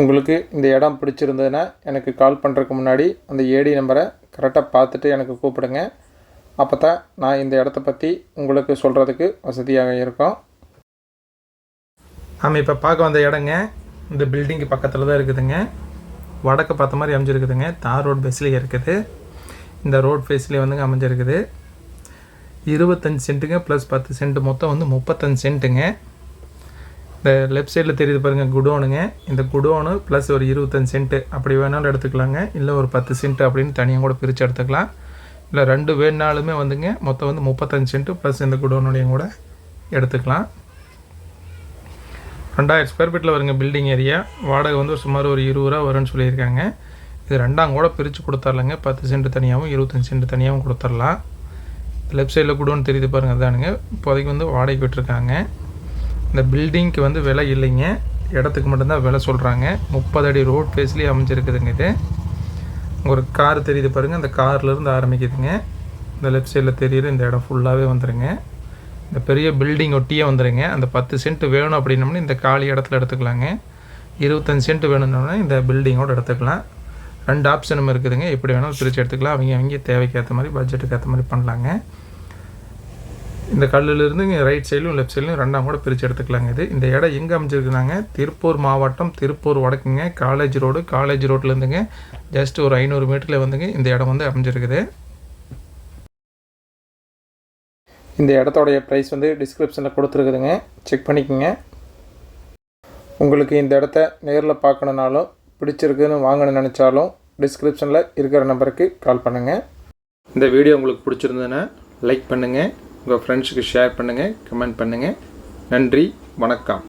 உங்களுக்கு இந்த இடம் பிடிச்சிருந்ததுன்னா எனக்கு கால் பண்ணுறதுக்கு முன்னாடி அந்த ஏடி நம்பரை கரெக்டாக பார்த்துட்டு எனக்கு கூப்பிடுங்க. அப்போ தான் நான் இந்த இடத்த பற்றி உங்களுக்கு சொல்கிறதுக்கு வசதியாக இருக்கும். நாம் இப்போ பார்க்க வந்த இடங்க இந்த பில்டிங்கு பக்கத்தில் தான் இருக்குதுங்க. வடக்கு பார்த்த மாதிரி அமைஞ்சிருக்குதுங்க. தார் ரோட் பேஸ்லேயே இருக்குது. இந்த ரோட் ஃபேஸ்லேயே வந்துங்க அமைஞ்சிருக்குது. இருபத்தஞ்சி சென்ட்டுங்க ப்ளஸ் பத்து சென்ட் மொத்தம் வந்து முப்பத்தஞ்சு சென்ட்டுங்க இந்த லெஃப்ட் சைடில் தெரியுது பாருங்கள் குடோனுங்க. இந்த குடோனு ப்ளஸ் ஒரு இருபத்தஞ்சு சென்ட்டு அப்படி வேணாலும் எடுத்துக்கலாங்க. இல்லை ஒரு பத்து சென்ட் அப்படின்னு தனியாக கூட பிரித்து எடுத்துக்கலாம். இல்லை ரெண்டு வேணாலுமே வந்துங்க மொத்தம் வந்து முப்பத்தஞ்சு சென்ட்டு ப்ளஸ் இந்த குடோனுடையும் கூட எடுத்துக்கலாம். ரெண்டாயிரம் ஸ்கொயர் ஃபீட்டில் வருங்க பில்டிங் ஏரியா வாடகை வந்து சுமார் ஒரு இருபது ரூபா வரும்னு சொல்லியிருக்காங்க. இது ரெண்டாம் கூட பிரித்து கொடுத்துர்லாங்க. பத்து சென்ட் தனியாகவும் இருபத்தஞ்சி சென்ட் தனியாகவும் கொடுத்துர்லாம். லெஃப்ட் சைடில் குடோன்னு தெரியுது பாருங்கள் அதானுங்க. இப்போதைக்கு வந்து வாடகைக்கு விட்டுருக்காங்க. இந்த பில்டிங்க்கு வந்து விலை இல்லைங்க. இடத்துக்கு மட்டும்தான் விலை சொல்கிறாங்க முப்பது அடி ரோட் ஃபேஸ்லேயே அமைஞ்சிருக்குதுங்க இது. ஒரு கார் தெரியுது பாருங்கள் அந்த கார்லேருந்து ஆரம்பிக்குதுங்க. இந்த லெஃப்ட் சைடில் தெரியுது. இந்த இடம் ஃபுல்லாகவே வந்துடுங்க இந்த பெரிய பில்டிங் ஒட்டியே வந்துடுங்க அந்த பத்து சென்ட் வேணும் அப்படின்னோம்னா இந்த காலி இடத்துல எடுத்துக்கலாங்க. இருபத்தஞ்சி சென்ட் வேணும்னா இந்த பில்டிங்கோடு எடுத்துக்கலாம். ரெண்டு ஆப்ஷனும் இருக்குதுங்க. எப்படி வேணாலும் பிரித்து எடுத்துக்கலாம். அவங்க அவங்க தேவைக்கு ஏற்ற மாதிரி பட்ஜெட்டுக்கு ஏற்ற மாதிரி பண்ணலாங்க. இந்த கல்லிலிருந்து இங்கே ரைட் சைட்லையும் லெஃப்ட் சைட்லையும் ரெண்டாம் கூட பிரித்து எடுத்துக்கலாங்க இது. இந்த இடம் எங்கே அமைஞ்சிருக்குனாங்க திருப்பூர் மாவட்டம் திருப்பூர் வடக்குங்க. காலேஜ் ரோடு காலேஜ் ரோட்லேருந்துங்க ஜஸ்ட் ஒரு ஐநூறு மீட்டரில் வந்துங்க இந்த இடம் வந்து அமைஞ்சிருக்குது. இந்த இடத்தோடைய ப்ரைஸ் வந்து டிஸ்கிரிப்ஷனில் கொடுத்துருக்குதுங்க. செக் பண்ணிக்கோங்க. உங்களுக்கு இந்த இடத்த நேரில் பார்க்கணுனாலும் பிடிச்சிருக்குன்னு வாங்கணும்னு நினச்சாலும் டிஸ்கிரிப்ஷனில் இருக்கிற நம்பருக்கு கால் பண்ணுங்கள் இந்த வீடியோ உங்களுக்கு பிடிச்சிருந்ததுன்னா லைக் பண்ணுங்கள் உங்கள் ஃப்ரெண்ட்ஸுக்கு ஷேர் பண்ணுங்கள் கமெண்ட் பண்ணுங்கள் நன்றி வணக்கம்.